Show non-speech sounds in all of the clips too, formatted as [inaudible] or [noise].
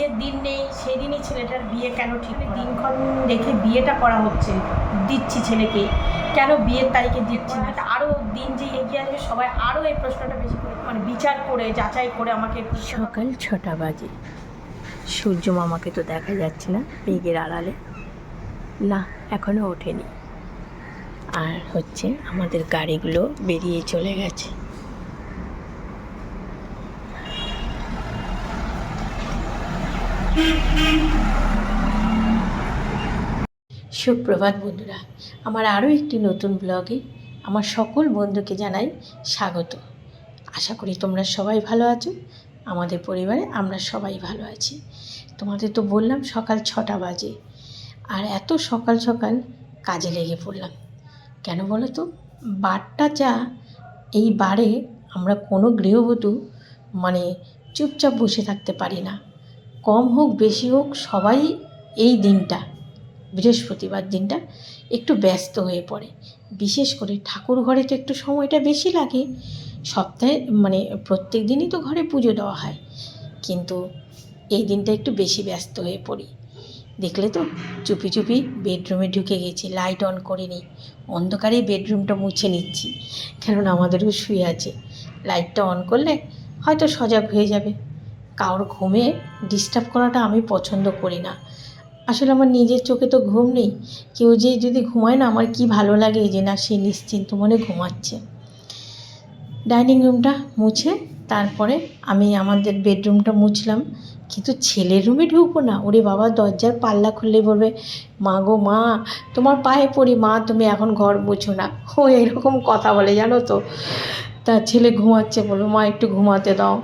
বিয়ের দিন নেই, সেদিনই ছেলেটার বিয়ে কেন ঠিক দিনক্ষণ রেখে বিয়েটা করা হচ্ছে, দিচ্ছি ছেলেকে। কেন বিয়ের তারিখে দিচ্ছি না? আরও দিন যে এগিয়ে আসবে, সবাই আরও এই প্রশ্নটা বেশি করে মানে বিচার করে, যাচাই করে আমাকে সকাল ছটা বাজে। সূর্য মামাকে তো দেখা যাচ্ছে না মেঘের আড়ালে। না এখনও ওঠেনি। আর হচ্ছে আমাদের গাড়িগুলো বেরিয়ে চলে গেছে। সুপ্রভাত বন্ধুরা, আমার আরও একটি নতুন ব্লগে আমার সকল বন্ধুকে জানাই স্বাগত। আশা করি তোমরা সবাই ভালো আছো, আমাদের পরিবারে আমরা সবাই ভালো আছি। তোমাদের তো বললাম সকাল ছটা বাজে, আর এত সকাল সকাল কাজে লেগে পড়লাম। কেন বলো তো? বারটা চা, এই বারে আমরা কোনো গৃহবধূ মানে চুপচাপ বসে থাকতে পারি না। কম হোক, বেশি হোক, সবাই এই দিনটা, বৃহস্পতিবার দিনটা একটু ব্যস্ত হয়ে পড়ে। বিশেষ করে ঠাকুর ঘরে তো একটু সময়টা বেশি লাগে। সপ্তাহে মানে প্রত্যেক দিনই তো ঘরে পুজো দেওয়া হয়। কিন্তু এই দিনটা একটু বেশি ব্যস্ত হয়ে পড়ি। দেখলে তো চুপি চুপি বেডরুমে ঢুকে গেছি, লাইট অন করে নিই। অন্ধকারে বেডরুমটা মুছে নিচ্ছি। কেননা আমাদেরও শুয়ে আছে। লাইটটা অন করলে হয়তো সজাগ হয়ে যাবে। কারোর ঘুমে ডিস্টার্ব করাটা আমি পছন্দ করি না। আসলে আমার নিজের চোখে তো ঘুম নেই। কেউ যে যদি ঘুমায় না, আমার কি ভালো লাগে যে না সে নিশ্চিন্ত মনে ঘুমাচ্ছে। ডাইনিং রুমটা মুছে তারপরে আমি আমাদের বেডরুমটা মুছলাম। কিন্তু ছেলের রুমে ঢুকবো না। ওরে বাবা, দরজার পাল্লা খুললে বলবে, মা গো, মা, তোমার পায়ে পড়ি, মা, তুমি এখন ঘর মুছো না। ও এরকম কথা বলে জানো তো। তার ছেলে ঘুমাচ্ছে বলব মা, একটু ঘুমাতে দাও।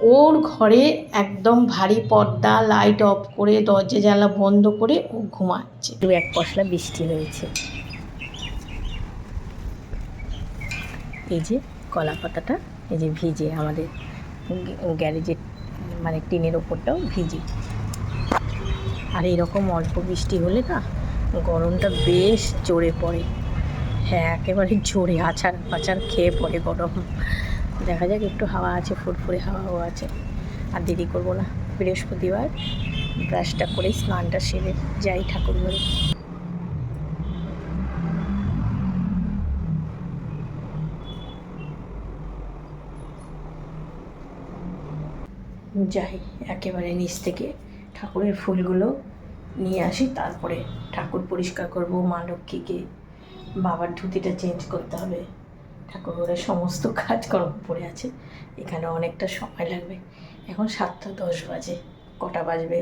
ওর ঘরে একদম ভারী পর্দা লাইট অফ করে, দরজা জানলা বন্ধ করে ও ঘুমাচ্ছে। দু এক পশলা বৃষ্টি হয়েছে। এই যে কলা পাতাটা, এই যে ভিজে আমাদের গ্যারেজের মানে টিনের ওপরটাও ভিজে। আর এরকম অল্প বৃষ্টি হলে না, গরমটা বেশ জোরে পড়ে। হ্যাঁ একেবারে জোরে আছাড় পাচার খেয়ে পড়ে গরম। দেখা যাক, একটু হাওয়া আছে, ফুরফুরে হাওয়াও আছে। আর দেরি করব না। বৃহস্পতিবার ব্রাশটা করে স্নানটা সেরে যাই ঠাকুর ঘরে যাই, একেবারে নিচ থেকে ঠাকুরের ফুলগুলো নিয়ে আসি। তারপরে ঠাকুর পরিষ্কার করব, মা লক্ষ্মীকে বাবার ধুতিটা চেঞ্জ করতে হবে। ঠাকুর ঘরের সমস্ত [laughs] কাজকর্ম পড়ে আছে। এখানে অনেকটা সময় লাগবে। এখন সাতটা দশ বাজে কটা বাজবে?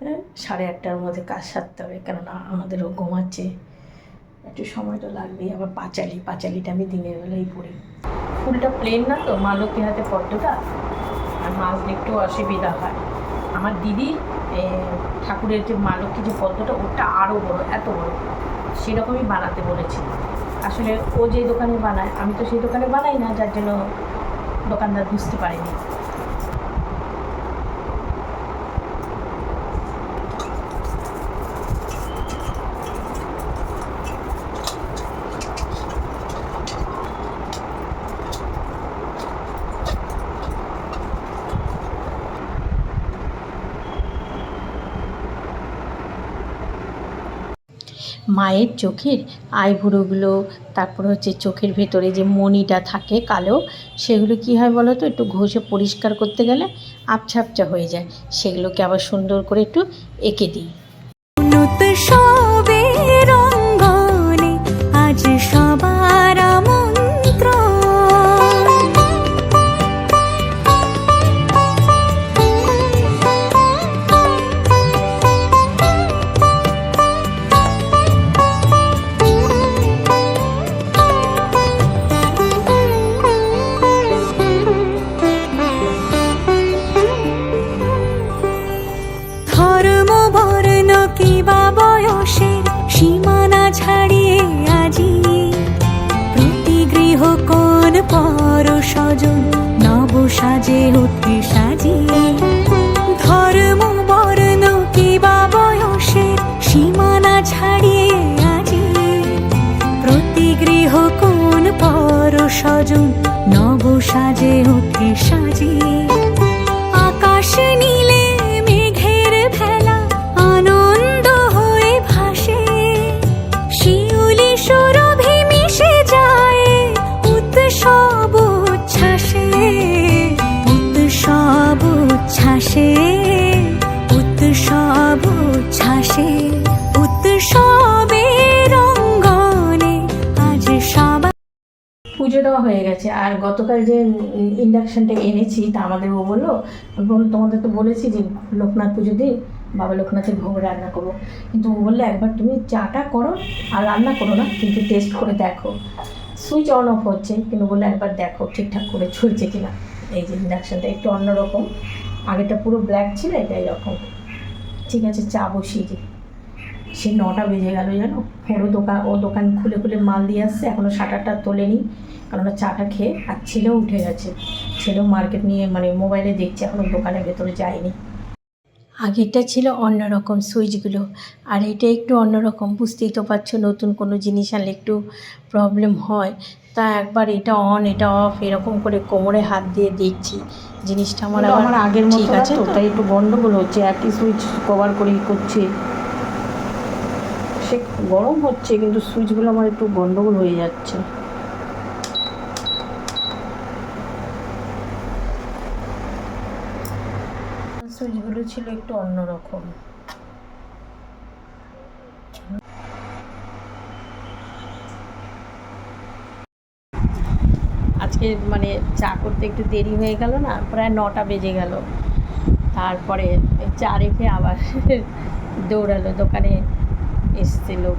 হ্যাঁ, সাড়ে আটটার মধ্যে কাজ সারতে হবে কেননা আমাদেরও ঘুমাচ্ছে। একটু সময় তো লাগবেই আবার পাঁচালি পাঁচালিটা আমি দিনের বেলায় পড়ি। ফুলটা প্লেন না তো? মা লক্ষ্মীর হাতে পদ্মটা? আর মাছ একটু অসুবিধা হয়। আমার দিদি ঠাকুরের যে মা লক্ষ্মীর যে পদ্মটা ওটা আরও বড় এত বড়। সেরকমই বানাতে বলেছি আসলে ও যে দোকানে বানায়, আমি তো সেই দোকানে বানাই না, যার জন্য দোকানদার বুঝতে পারেনি। মায়ের চোখের আইভুড়োগুলো তারপর হচ্ছে চোখের ভেতরে যে মণিটা থাকে কালো, সেগুলো কি হয় বলো তো? একটু ঘষে পরিষ্কার করতে গেলে আবছা হয়ে যায়। সেগুলোকে আবার সুন্দর করে একটু এঁকে দিই। সবে রঙ্গনে আজ সবার ছাড়িয়ে আজি। প্রতি গৃহ কোন পর সজন নব সাজে ওকে সাজিয়ে আকাশ নীলে গেছে। আর গতকাল যে ইন্ডাকশনটা এনেছি, তা আমাদের ও বলল তোমাদের তো বলেছি যে লোকনাথ পুজো দিন বাবা লোকনাথের ভোগ রান্না করব। কিন্তু ও বলল, একবার তুমি চাটা করো আর রান্না করো না, কিন্তু টেস্ট করে দেখো। সুইচ অন অফ হচ্ছে, কিন্তু বলল, একবার দেখো ঠিকঠাক করে চলছে কিনা। এই যে ইন্ডাকশনটা একটু অন্যরকম। আগেটা পুরো ব্ল্যাক ছিল, এটা এরকম। ঠিক আছে, চা বসিয়ে সে নটা বেজে গেল, জানো? ওরও দোকান, ও দোকান খুলে খুলে মাল দিয়ে আসছে এখনও শাটারটা তোলেনি। কারণ ওরা চাটা খেয়ে আর ছেলেও উঠে গেছে। ছেলেও মার্কেট নিয়ে মানে মোবাইলে দেখছে এখনও দোকানের ভেতরে যায়নি। আগেরটা ছিল অন্যরকম সুইচগুলো আর এটা একটু অন্যরকম বুঝতেই তো পারছ নতুন কোনো জিনিস আনলে একটু প্রবলেম হয়। তা একবার এটা অন এটা অফ এরকম করে কোমরে হাত দিয়ে দেখছি। জিনিসটা আমার আমার আগের ঠিক মতো আছে তো? তো? তাই একটু গন্ডগোল হচ্ছে একই সুইচ কভার করেই করছে। সে গরম হচ্ছে কিন্তু সুইচগুলো আমার একটু গন্ডগোল হয়ে যাচ্ছে। সুইচগুলো ছিল একটু অন্যরকম। আজকে মানে চা করতে একটু দেরি হয়ে গেল না, প্রায় নটা বেজে গেল। তারপরে চা রেখে আবার [laughs] দৌড়ালো, দোকানে এসছে লোক।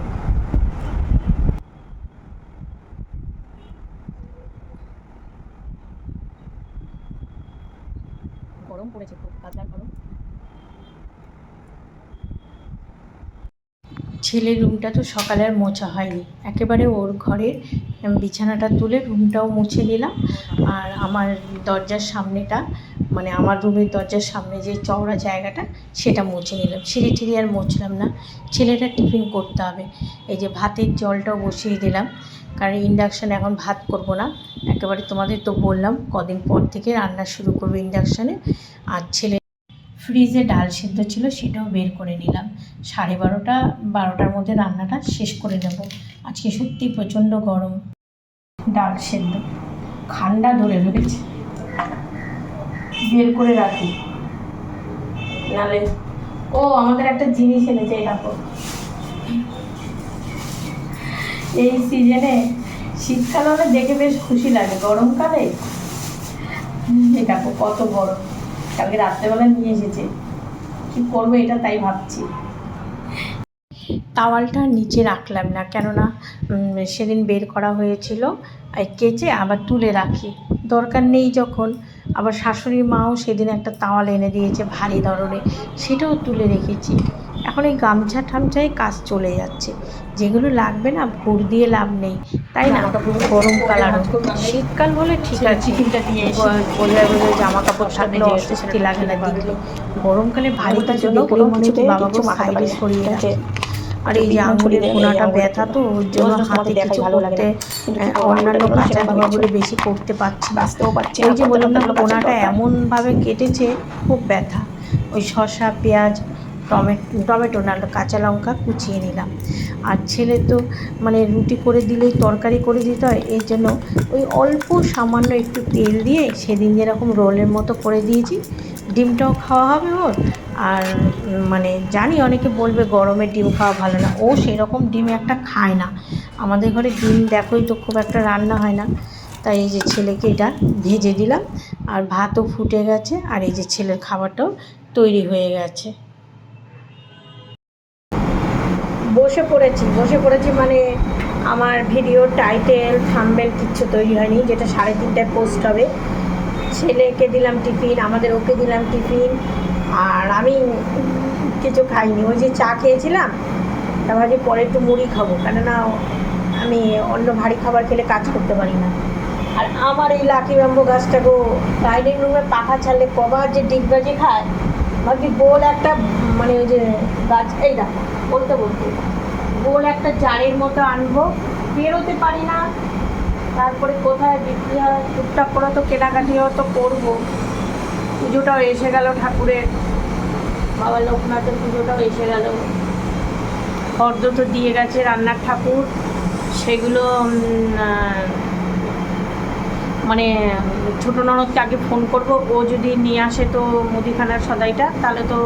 গরম পড়েছে খুব কাজা গরম। ছেলের রুমটা তো সকালে আর মোছা হয়নি। একেবারে ওর ঘরের বিছানাটা তুলে রুমটাও মুছে নিলাম। আর আমার দরজার সামনেটা মানে আমার রুমের দরজার সামনে যে চওড়া জায়গাটা, সেটা মুছে নিলাম। সিঁড়ি টিড়ি আর মুছলাম না। ছেলেটা টিফিন করতে হবে। এই যে ভাতের জলটাও বসিয়ে দিলাম। কারণ ইন্ডাকশান এখন ভাত করব না। একেবারে তোমাদের তো বললাম, কদিন পর থেকে রান্না শুরু করব ইন্ডাকশানে। আর ছেলে ফ্রিজে ডাল সেদ্ধ ছিল সেটাও বের করে নিলাম। সাড়ে বারোটা, বারোটার মধ্যে রান্নাটা শেষ করে নেব। আজকে সত্যি প্রচণ্ড গরম। ডাল সেদ্ধ। ঠান্ডা ধরে রয়েছে বের করে রাখি। নালে ও, আমাদের একটা জিনিস এনেছে, এই দেখো। এই সিজনে শীতকাল দেখে বেশ খুশি লাগে। গরমকালে? দেখো, কত গরম। কালকে রাত্রেবেলা নিয়ে এসেছে। কি করব এটা তাই ভাবছি। তাওয়ালটা নিচে রাখলাম না, কেননা সেদিন বের করা হয়েছিল। কেচে আবার তুলে রাখি। দরকার নেই যখন। আবার শাশুড়ি মাও সেদিন একটা তাওয়াল এনে দিয়েছে ভারী ধরনের। সেটাও তুলে রেখেছি। এখন এই গামছা ঠামছায় কাজ চলে যাচ্ছে। যেগুলো লাগবে না ভোর দিয়ে লাভ নেই। তাই না? গরমকাল আরও শীতকাল বলে ঠিক আছে। চিকেনটা দিয়ে এসে বোঝায় বোঝায় জামা কাপড় থাকলে অস্বস্তি লাগে না দিলে গরমকালে ভারীটার জন্য দেখলে কোনো মনে কিছু বাবা মাথায় সাইডে সরিয়ে আছে। রাখে আর এই যে আঙুলের কোনাটা ব্যথা তো ওর জন্য হাতে কিছু ভালো লাগে করতে করব, অন্যান্য কাঁচা বাবাগুলো বেশি করতে পারছি বাঁচতেও পারছি ওই যে বললাম না কোনাটা এমনভাবে কেটেছে খুব ব্যথা। ওই শসা পেঁয়াজ টমেটো টমেটো না, কাঁচা লঙ্কা কুচিয়ে নিলাম। আর ছেলে তো মানে রুটি করে দিলেই তরকারি করে দিতে হয়, এর জন্য ওই অল্প সামান্য একটু তেল দিয়ে সেদিন যেরকম রোলের মতো করে দিয়েছি, ডিমটাও খাওয়া হবে ওর। আর মানে জানি অনেকে বলবে গরমে ডিম খাওয়া ভালো না, ও সেরকম ডিম একটা খায় না। আমাদের ঘরে ডিম দেখোই তো খুব একটা রান্না হয় না, তাই এই যে ছেলেকে এটা ভেজে দিলাম, আর ভাতও ফুটে গেছে, আর এই যে ছেলের খাবারটাও তৈরি হয়ে গেছে। বসে পড়েছি বসে পড়েছি মানে আমার ভিডিও টাইটেল থাম্বেল কিচ্ছু তৈরি হয়নি, যেটা সাড়ে তিনটায় পোস্ট হবে। ছেলেকে দিলাম টিফিন আমাদের ওকে দিলাম টিফিন আর আমি কিছু খাইনি। ওই যে চা খেয়েছিলাম, তা ভাবছি পরে একটু মুড়ি খাব, কেননা আমি অন্য ভারী খাবার খেলে কাজ করতে পারি না। আর আমার এই লাকি ব্যাম্বো গাছটাকেও ডাইনিং রুমে পাখা ছাড়লে কবার যে ডিগবাজি খায় ভাবছি গোল একটা মানে ওই যে গাছ, এই দেখো বলতে বলতে গোল একটা জারের মতো আনব, বেরোতে পারি না। তারপরে কোথায় বিক্রি হয়? টুকটাক করে তো কেনাকাটি হয়তো করব। পুজোটাও এসে গেল ঠাকুরের। বাবা লোকনাথের পুজোটাও এসে গেল। ফর্দ তো দিয়ে গেছে রান্নার ঠাকুর। সেগুলো মানে ছোটো ননদকে আগে ফোন করব। ও যদি নিয়ে আসে তো মুদিখানার সদাইটা, তাহলে তো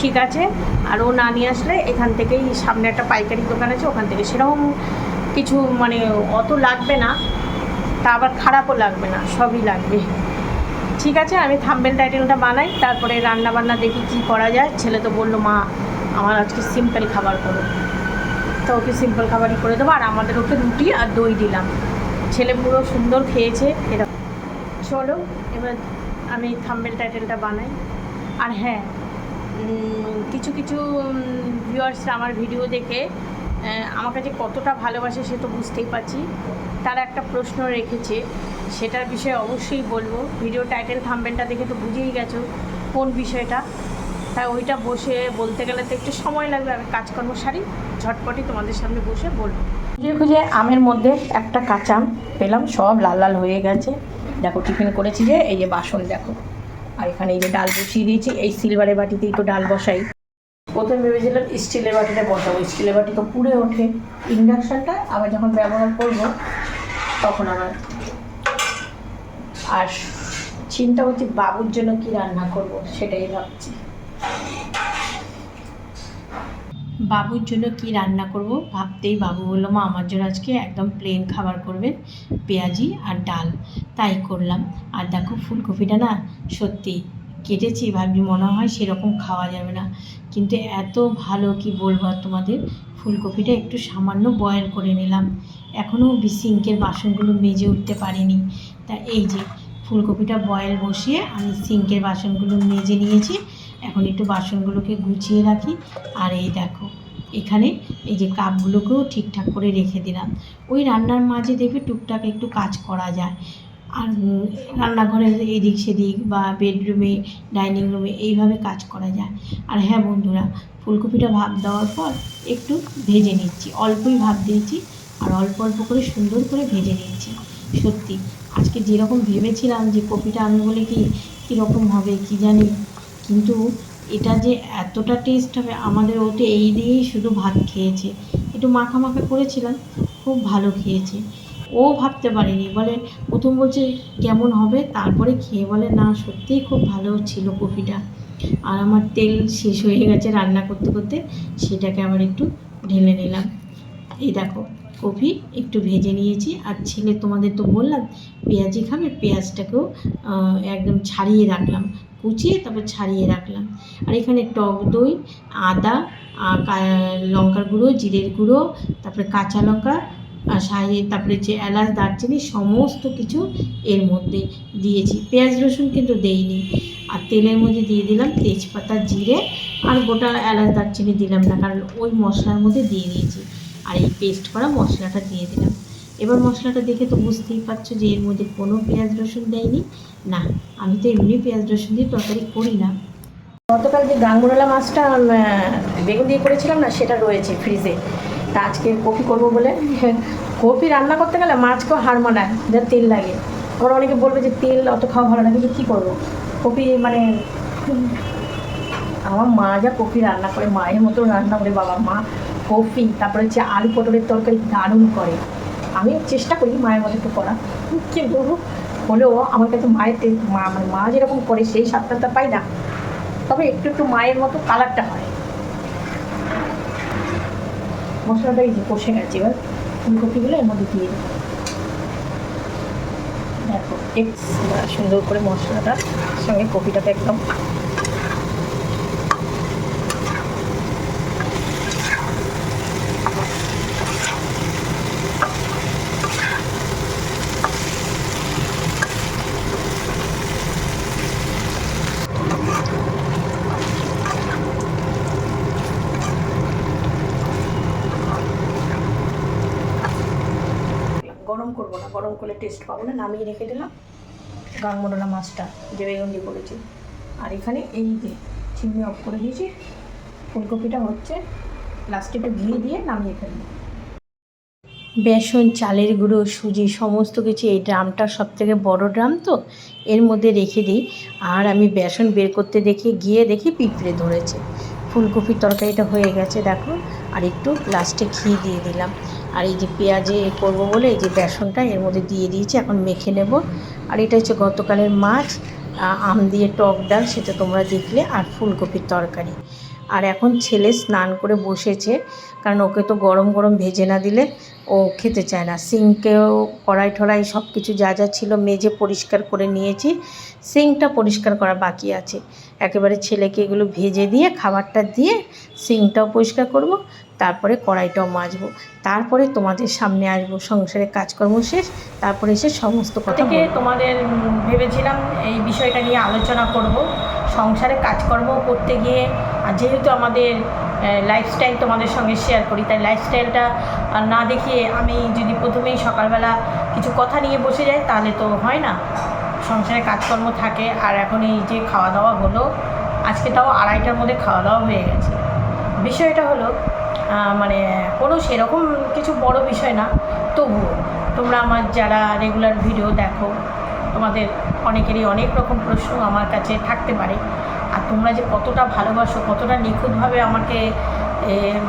ঠিক আছে। আর ও না নিয়ে আসলে এখান থেকেই সামনে একটা পাইকারি দোকান আছে, ওখান থেকে সেরকম কিছু মানে অত লাগবে না। তা আবার খারাপও লাগবে না, সবই লাগবে। ঠিক আছে, আমি থাম্বেল টাইটেলটা বানাই, তারপরে রান্না বান্না দেখি কি করা যায়। ছেলে তো বলল, মা, আমার আজকে সিম্পল খাবার করো। তো ওকে সিম্পল খাবারই করে দেবো, আর আমাদের ওকে রুটি আর দই দিলাম। ছেলে পুরো সুন্দর খেয়েছে, এরকম। চলো, এবার আমি থাম্বেল টাইটেলটা বানাই। আর হ্যাঁ কিছু কিছু ভিউয়ার্সরা আমার ভিডিও দেখে আমার কাছে কতটা ভালোবাসে সে তো বুঝতেই পারছি। তারা একটা প্রশ্ন রেখেছে, সেটার বিষয়ে অবশ্যই বলব। ভিডিও টাইটেল থাম্বেলটা দেখে তো বুঝেই গেছো কোন বিষয়টা। তাই ওইটা বসে বলতে গেলে তো একটু সময় লাগবে। আমি কাজকর্ম সারি, ঝটপটি তোমাদের সামনে বসে বলব। খুঁজে খুঁজে আমের মধ্যে একটা কাঁচা পেলাম, সব লাল লাল হয়ে গেছে। দেখো, টিফিন করেছি যে, এই যে বাসন দেখো। আর এখানে এই যে ডাল বসিয়ে দিয়েছি, এই সিলভারের বাটিতেই তো ডাল বসাই। প্রথমে ভেবেছিলাম স্টিলের বাটিটা বসাবো। স্টিলের বাটি তো পুড়ে ওঠে। ইন্ডাকশানটা আবার যখন ব্যবহার করব, তখন আবার। আর চিন্তা হচ্ছে বাবুর জন্য কি রান্না করব, সেটাই ভাবছি। বাবুর জন্য কি রান্না করব? ভাবতেই বাবু বলল, মা, আমার জন্য আজকে একদম প্লেন খাবার করবে, পেঁয়াজি আর ডাল। তাই করলাম। আর দেখো, ফুলকপিটা না সত্যি কেটেছি, ভাবি, মনে হয় সেরকম খাওয়া যাবে না। কিন্তু এত ভালো, কি বলব তোমাদের, ফুলকপিটা একটু সামান্য বয়েল করে নিলাম। এখনও সিঙ্কের বাসনগুলো মেজে উঠতে পারিনি। তা এই যে, ফুলকপিটা বয়েল বসিয়ে আমি সিঙ্কের বাসনগুলো মেজে নিয়েছি। এখন একটু বাসনগুলোকে গুছিয়ে রাখি। আর এই দেখো এখানে এই যে কাপগুলোকেও ঠিকঠাক করে রেখে দিলাম। ওই রান্নার মাঝে দেখবে টুকটাক একটু কাজ করা যায়। আর উম, রান্নাঘরে এদিক সেদিক বা বেডরুমে ডাইনিং রুমে এইভাবে কাজ করা যায়। আর হ্যাঁ বন্ধুরা ফুলকপিটা ভাপ দেওয়ার পর একটু ভেজে নিচ্ছি। অল্পই ভাপ দিয়েছি আর অল্প অল্প করে সুন্দর করে ভেজে নিচ্ছি। সত্যি আজকে যেরকম ভেবেছিলাম যে কপিটা আমি বলে কি কীরকম হবে কি জানি কিন্তু এটা যে এতটা টেস্ট হবে, আমাদের ওতে এই দিয়েই শুধু ভাত খেয়েছে। একটু মাখা মাখা করেছিলাম, খুব ভালো খেয়েছে। ও ভাবতে পারেনি, বলে প্রথম বলছে কেমন হবে, তারপরে খেয়ে বলে, না, সত্যিই খুব ভালো ছিল কপিটা আর আমার তেল শেষ হয়ে গেছে রান্না করতে করতে, সেটাকে আবার একটু ঢেলে নিলাম। এই দেখো কপি একটু ভেজে নিয়েছি, আর ছেলে তোমাদের তো বললাম, পেঁয়াজি খাবে? পেঁয়াজটাকেও একদম ছাড়িয়ে রাখলাম। কুচিয়ে তারপর ছাড়িয়ে রাখলাম। আর এখানে টক দই, আদা লঙ্কার গুঁড়ো, জিরের গুঁড়ো, তারপরে কাঁচা লঙ্কা, আর সাইয়ে, তারপরে যে এলাচ, দারচিনি, সমস্ত কিছু এর মধ্যে দিয়েছি। পেঁয়াজ, রসুন কিন্তু দেইনি। আর তেলের মধ্যে দিয়ে দিলাম তেজপাতা, জিরে, আর গোটা এলাচ, দারচিনি দিলাম না, কারণ ওই মশলার মধ্যে দিয়ে দিয়েছি। আর এই পেস্ট করা মশলাটা দিয়ে দিলাম। এবার মশলাটা দেখে তো বুঝতেই পারছ যে এর মধ্যে কোনো পেঁয়াজ রসুন দেয়নি। না, আমি তো এমনি পেঁয়াজ রসুন দিয়ে তরকারি করি না। গতকাল যে গাঙ্গুরালা মাছটা বেগুন দিয়ে করেছিলাম না, সেটা রয়েছে ফ্রিজে তা আজকে কপি করব বলে। কপি রান্না করতে গেলে মাছকেও হার মানায় যা তেল লাগে। আবার অনেকে বলবে যে তেল অত খাওয়া ভালো না, কিন্তু কী করব? কপি মানে আমার মা যা কপি রান্না করে, মায়ের মতো রান্না করে, বাবা মা কপি, তারপরে হচ্ছে আলু পটলের তরকারি দারুণ করে। আমি চেষ্টা করি মায়ের মতো একটু করা কিন্তু হলেও আমার কাছে মায়ের মা মানে মা যেরকম করে সেই স্বাদটা পাই না। তবে একটু একটু মায়ের মতো কালারটা হয়। মশলাটা এই যে কষে গেছে এবার ফুলকপিগুলো এর মধ্যে দিয়ে দেবো দেখো সুন্দর করে মশলাটা সঙ্গে কপিটাকে একদম গরম করব না, গরম করলে টেস্ট পাবো না, নামিয়ে রেখে দিলাম। গাংমোডলা মাছটা যে বেগুন করেছি। আর এখানে এই যে চিমনি অফ করে দিয়েছি, ফুলকপিটা হচ্ছে লাস্টে একটু ঘি দিয়ে নামিয়ে ফেলব। বেসন, চালের গুঁড়ো, সুজি, সমস্ত কিছু, এই ড্রামটা সব থেকে বড়ো ড্রাম তো, এর মধ্যে রেখে দিই। আর আমি বেসন বের করতে দেখি, গিয়ে দেখি পিঁপড়ে ধরেছে। ফুলকপির তরকারিটা হয়ে গেছে, দেখো। আর একটু লাস্টে ঘি দিয়ে দিলাম। আর এই যে পেঁয়াজে করব বলে এই যে বেসনটা এর মধ্যে দিয়ে দিয়েছি, এখন মেখে নেব। আর এটা হচ্ছে গতকালের মাছ আম দিয়ে টক ডাল, সেটা তোমরা দেখলে, আর ফুলকপির তরকারি। আর এখন ছেলে স্নান করে বসেছে, কারণ ওকে তো গরম গরম ভেজে না দিলে ও খেতে চায় না। সিঙ্কেও কড়াই টড়াই সব কিছু যা যা ছিল মেজে পরিষ্কার করে নিয়েছি, সিঙ্কটা পরিষ্কার করা বাকি আছে। একেবারে ছেলেকে এগুলো ভেজে দিয়ে, খাবারটা দিয়ে সিঙ্কটাও পরিষ্কার করব তারপরে কড়াইটাও মাজবো। তারপরে তোমাদের সামনে আসব সংসারে কাজকর্ম শেষ তারপরে এসে সমস্ত কথা থেকে তোমাদের ভেবেছিলাম এই বিষয়টা নিয়ে আলোচনা করব। সংসারে কাজকর্ম করতে গিয়ে আর যেহেতু আমাদের লাইফস্টাইল তোমাদের সঙ্গে শেয়ার করি তাই লাইফস্টাইলটা না দেখিয়ে আমি যদি প্রথমেই সকালবেলা কিছু কথা নিয়ে বসে যাই তাহলে তো হয় না। সংসারে কাজকর্ম থাকে আর এখন এই যে খাওয়া দাওয়া হলো আজকে তাও আড়াইটার মধ্যে খাওয়া দাওয়া হয়ে গেছে। বিষয়টা হলো মানে কোনো সেরকম কিছু বড় বিষয় না। তবুও তোমরা আমার যারা রেগুলার ভিডিও দেখো, তোমাদের অনেকেরই অনেক রকম প্রশ্ন আমার কাছে থাকতে পারে। আর তোমরা যে কতটা ভালোবাসো, কতটা নিখুঁতভাবে আমাকে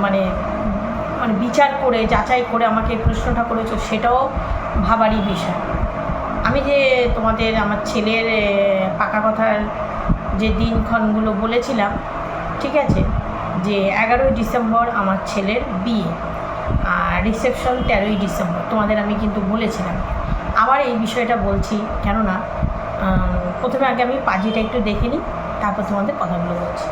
মানে মানে বিচার করে, যাচাই করে আমাকে প্রশ্নটা করেছ, সেটাও ভাবারই বিষয়। আমি যে তোমাদের, আমার ছেলের পাকা কথার যে দিনক্ষণগুলো বলেছিলাম, ঠিক আছে? যে এগারোই ডিসেম্বর আমার ছেলের বিয়ে আর রিসেপশন তেরোই ডিসেম্বর। তোমাদের আমি কিন্তু বলেছিলাম। আবার এই বিষয়টা বলছি, কেননা প্রথমে আগে আমি পাজিটা একটু দেখে নিই, তারপর তোমাদের কথাগুলো বলছি।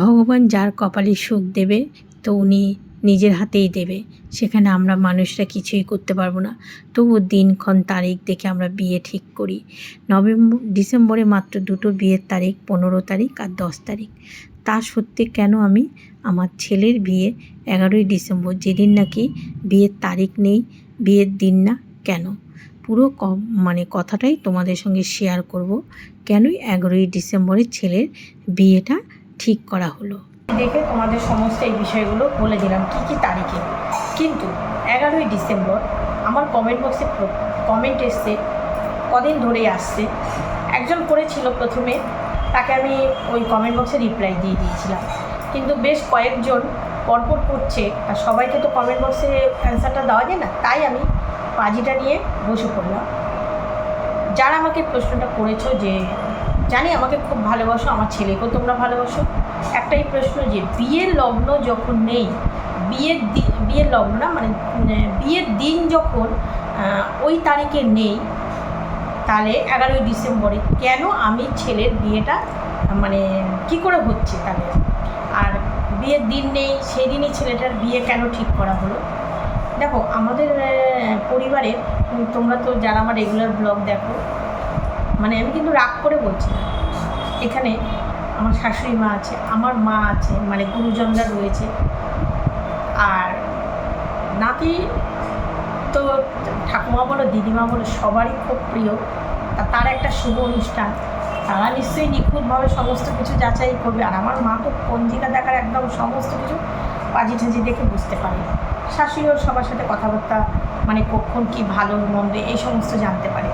ভগবান যার কপালে সুখ দেবে, তো উনি নিজের হাতেই দেবে। সেখানে আমরা মানুষরা কিছুই করতে পারব না। তবু দিনক্ষণ তারিখ দেখে আমরা বিয়ে ঠিক করি। নভেম্বর ডিসেম্বরে মাত্র দুটো বিয়ের তারিখ, পনেরো তারিখ আর দশ তারিখ। তা সত্যি কেন আমি? আমার ছেলের বিয়ে এগারোই ডিসেম্বর। যেদিন নাকি বিয়ের তারিখ নেই, বিয়ের দিন না, কেন? পুরো কম মানে কথাটাই তোমাদের সঙ্গে শেয়ার করব। কেনই এগারোই ডিসেম্বরের ছেলের বিয়েটা ঠিক করা হলো? দেখে তোমাদের সমস্ত এই বিষয়গুলো বলে দিলাম, কী কী তারিখে। কিন্তু এগারোই ডিসেম্বর আমার কমেন্ট বক্সে কমেন্ট এসছে, কদিন ধরেই আসছে। একজন করেছিল প্রথমে তাকে আমি ওই কমেন্ট বক্সে রিপ্লাই দিয়ে দিয়েছিলাম। কিন্তু বেশ কয়েকজন পরপর করছে। আর সবাইকে তো কমেন্ট বক্সে অ্যান্সারটা দেওয়া যায় না, তাই আমি পাজিটা নিয়ে বসে পড়লাম। যারা আমাকে প্রশ্নটা করেছ যে, জানি আমাকে খুব ভালোবাসো, আমার ছেলেকেও তোমরা ভালোবাসো। একটাই প্রশ্ন যে, বিয়ের লগ্ন যখন নেই, বিয়ের দিন বিয়ের লগ্ন না মানে বিয়ের দিন যখন ওই তারিখে নেই তাহলে এগারোই ডিসেম্বরে কেন আমি ছেলের বিয়েটা মানে কি করে হচ্ছে তাহলে আর বিয়ের দিন নেই সেই দিনই ছেলেটার বিয়ে কেন ঠিক করা হলো? দেখো, আমাদের পরিবারে তোমরা তো যারা আমার রেগুলার ব্লগ দেখো মানে আমি কিন্তু রাগ করে বলছি এখানে আমার শাশুড়ি মা আছে, আমার মা আছে মানে গুরুজনরা রয়েছে। আর নাতি তো ঠাকুমা বলো, দিদিমা বলো, সবারই খুব প্রিয়। তার একটা শুভ অনুষ্ঠান। তারা নিশ্চয়ই নিখুঁতভাবে সমস্ত কিছু যাচাই করবে। আর আমার মা তো পঞ্জিকা দেখার একদম সমস্ত কিছু পাজি ঠাজি দেখে বুঝতে পারে। শাশুড়িও সবার সাথে কথাবার্তা মানে কখন কি ভালো, মন্দ, এই সমস্ত জানতে পারে।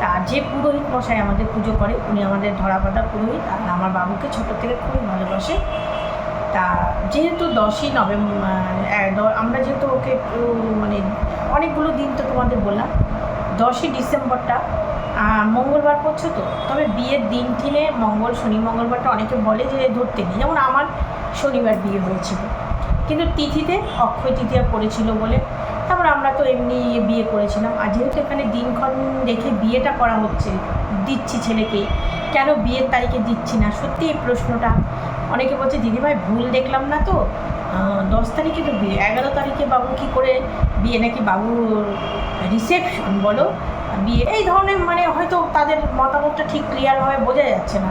তা যে পুরোহিত মশাই আমাদের পুজো করে, উনি আমাদের ধরাবাঁধা পুরোহিত। আর আমার বাবুকে ছোটো থেকে খুবই ভালোবাসে। তা যেহেতু দশই নভেম্বর আমরা যেহেতু ওকে একটু মানে অনেকগুলো দিন তো তোমাদের বললাম, দশই ডিসেম্বরটা মঙ্গলবার পড়ছো তো, তবে বিয়ের দিন ঠিনে মঙ্গল, শনি, মঙ্গলবারটা অনেকে বলে যে ধরতে নেই, যেমন আমার শনিবার বিয়ে হয়েছিল। কিন্তু তিথিতে অক্ষয় তৃতীয়া পড়েছিল বলে, তারপর আমরা তো এমনি বিয়ে করেছিলাম, আর যেহেতু এখানে দিনক্ষণ দেখে বিয়েটা করা হচ্ছে দিচ্ছি ছেলেকে, কেন বিয়ের তারিখে দিচ্ছি না? সত্যি এই প্রশ্নটা অনেকে বলছে দিদিভাই ভুল দেখলাম না তো। দশ তারিখে তো বিয়ে, এগারো তারিখে বাবু কি করে বিয়ে নাকি বাবুর রিসেপশন বলো? বিয়ে। এই ধরনের মানে হয়তো তাদের মতামতটা ঠিক ক্লিয়ারভাবে বোঝা যাচ্ছে না।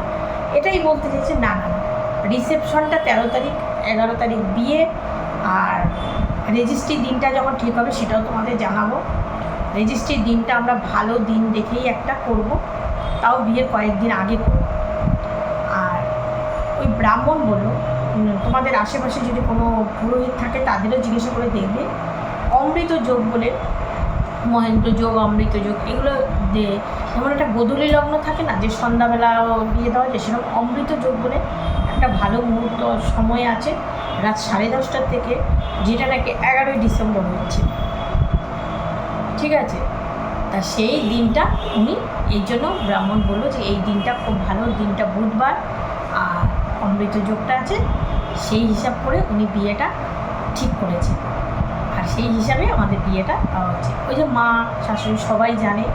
এটাই বলতে চাইছে, না না রিসেপশনটা তেরো তারিখ, এগারো তারিখ বিয়ে আর রেজিস্ট্রি দিনটা যখন ঠিক হবে সেটাও তোমাদের জানাব। রেজিস্ট্রির দিনটা আমরা ভালো দিন দেখেই একটা করব। তাও বিয়ের কয়েকদিন আগে করব। ব্রাহ্মণ উম, তোমাদের আশেপাশে যদি কোনো পুরোহিত থাকে তাদেরও জিজ্ঞাসা করে দেখবে। অমৃত যোগ বলে মহেন্দ্র যোগ অমৃত যোগ এগুলো যে যেমন একটা গোধূলি লগ্ন থাকে না যে সন্ধ্যাবেলা বিয়ে দেওয়া যায় সেরকম অমৃত যোগ বলে একটা ভালো মুহূর্ত সময় আছে রাত সাড়ে দশটার থেকে যেটা নাকি এগারোই ডিসেম্বর হচ্ছে। ঠিক আছে? তা সেই দিনটা উনি এই জন্য ব্রাহ্মণ বলল যে এই দিনটা খুব ভালো দিনটা বুধবার আর অমৃত যোগটা আছে সেই হিসাব করে উনি বিয়েটা ঠিক করেছে আর সেই হিসাবে আমাদের বিয়েটা দেওয়া হচ্ছে। ওই যে মা শাশুড়ি সবাই জানে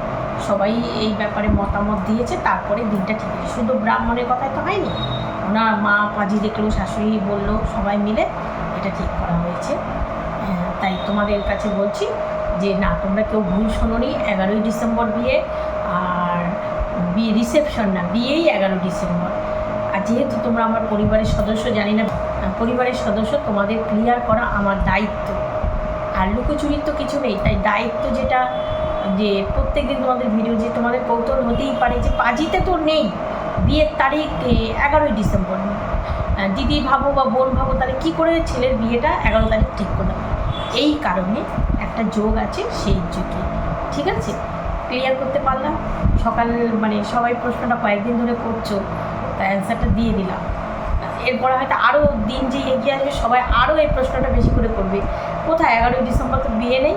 সবাই এই ব্যাপারে মতামত দিয়েছে তারপরে দিনটা ঠিক হয়েছে। শুধু ব্রাহ্মণের কথাই তো হয়নি ওনার মা পাজি দেখল শাশুড়ি বলল সবাই মিলে এটা ঠিক করা হয়েছে। হ্যাঁ, তাই তোমাদের কাছে বলছি যে না তোমরা কেউ ভুল শোনোনি এগারোই ডিসেম্বর বিয়ে আর বিয়ে রিসেপশন না বিয়েই এগারো ডিসেম্বর। যেহেতু তোমরা আমার পরিবারের সদস্য, জানি না পরিবারের সদস্য তোমাদের ক্লিয়ার করা আমার দায়িত্ব। আর লুকোচুরির তো কিছু নেই, তাই দায়িত্ব যেটা, যে প্রত্যেকদিন তোমাদের ভিডিও যে তোমাদের কৌতূহল হতেই পারে যে পাজিতে তো নেই। বিয়ের তারিখ এগারোই ডিসেম্বর। দিদি ভাবো বা বোন ভাবো, তাহলে কী করে ছেলের বিয়েটা এগারো তারিখ ঠিক করলাম? এই কারণে একটা যোগ আছে সেই যুগে। ঠিক আছে? ক্লিয়ার করতে পারলাম? সকাল মানে সবাই প্রশ্নটা কয়েকদিন ধরে করছ। তাই অ্যান্সারটা দিয়ে দিলাম। এরপরে হয়তো আরও দিন যে এগিয়ে আসবে, সবাই আরও এই প্রশ্নটা বেশি করে করবে। কোথায়? এগারোই ডিসেম্বর তো বিয়ে নেই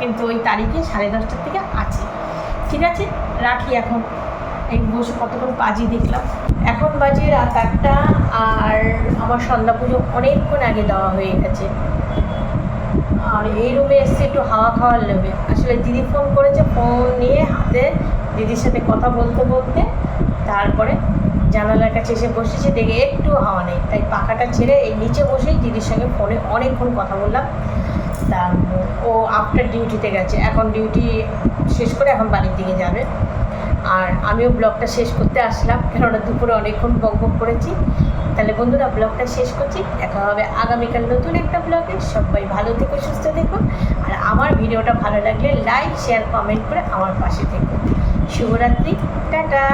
কিন্তু ওই তারিখে সাড়ে দশটার থেকে আছে। ঠিক আছে, রাখি এখন। এই বসে কতক্ষণ কাজই দেখলাম। এখন বাজে রাত একটা আর আমার সন্ধ্যা পুজো অনেকক্ষণ আগে দেওয়া হয়ে গেছে। আর এই রুমে এসছে একটু হাওয়া খাওয়ার নেবে আসলে দিদি ফোন করেছে ফোন নিয়ে হাতে দিদির সাথে কথা বলতে বলতে, তারপরে জানালার কাছে এসে বসেছে, দেখে একটু হাওয়া নেই। তাই পাখাটা ছেড়ে এই নিচে বসেই দিদির সঙ্গে ফোনে অনেকক্ষণ কথা বললাম। তা, ও আফটার ডিউটিতে গেছে। এখন ডিউটি শেষ করে এখন বাড়ির দিকে যাবে। আর আমিও ব্লগটা শেষ করতে আসলাম, কেননা দুপুরে অনেকক্ষণ বক বক করেছি। তাহলে বন্ধুরা, ব্লগটা শেষ করছি। দেখা হবে আগামীকাল নতুন একটা ব্লগে। সবাই ভালো থেকো, সুস্থ থেকো। আর আমার ভিডিওটা ভালো লাগলে লাইক শেয়ার কমেন্ট করে আমার পাশে থেকো। শুভরাত্রি, টাটা!